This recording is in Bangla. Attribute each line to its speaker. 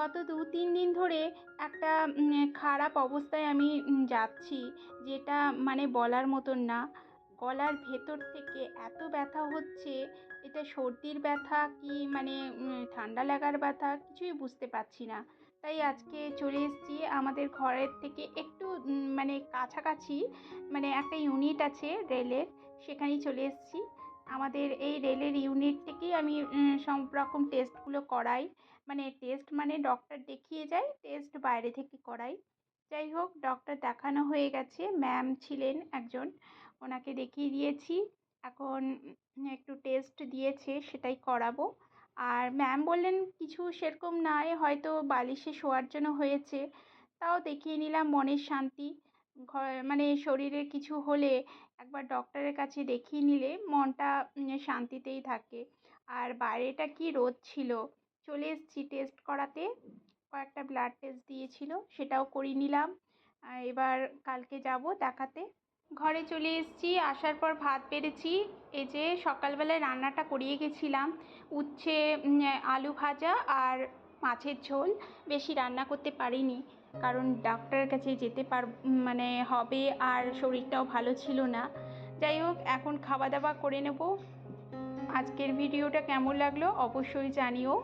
Speaker 1: গত দু, তিন দিন ধরে একটা খারাপ অবস্থায় আমি যাচ্ছি, যেটা মানে বলার মতন না। গলার ভেতর থেকে এত ব্যথা হচ্ছে, এটা সর্দির ব্যথা কি মানে ঠান্ডা লাগার ব্যথা কিছুই বুঝতে পারছি না। তাই আজকে চলে এসেছি আমাদের ঘরের থেকে একটু মানে কাছাকাছি মানে একটা ইউনিট আছে রেলের, সেখানেই চলে এসেছি। আমাদের এই রেলের ইউনিট থেকেই আমি সব রকম টেস্টগুলো করাই। মানে টেস্ট মানে ডক্টর দেখিয়ে যাই টেস্ট বাইরে থেকে করাই। যাই হোক ডক্টর দেখানো হয়ে গেছে। ম্যাম ছিলেন একজন, ওনাকে দেখিয়ে দিয়েছি। এখন একটু টেস্ট দিয়েছে, সেটাই করাবো। আর ম্যাম বললেন কিছু সেরকম নয়, হয়তো বালিশে শোয়ার জন্য হয়েছে। তাও দেখিয়ে নিলাম, মনের শান্তি। মানে শরীরে কিছু হলে একবার ডক্টরের কাছে দেখিয়ে নিলে মনটা শান্তিতেই থাকে। আর বাইরেটা কি রোদ ছিল? চলে এসেছি টেস্ট করাতে। কয়েকটা ব্লাড টেস্ট দিয়েছিল, সেটাও করিয়ে নিলাম। এবার কালকে যাব দেখাতে। ঘরে চলে এসেছি, আসার পর ভাত বেড়েছি। এই যে সকালবেলায় রান্নাটা করিয়ে গেছিলাম। উচ্ছে আলু ভাজা আর মাছের ঝোল। বেশি রান্না করতে পারিনি। কারণ ডাক্তারের কাছে যেতে পার মানে হবে আর শরীরটাও ভালো ছিল না। যাই হোক, এখন খাওয়া দাওয়া করে নেব। আজকের ভিডিওটা কেমন লাগল অবশ্যই জানিও।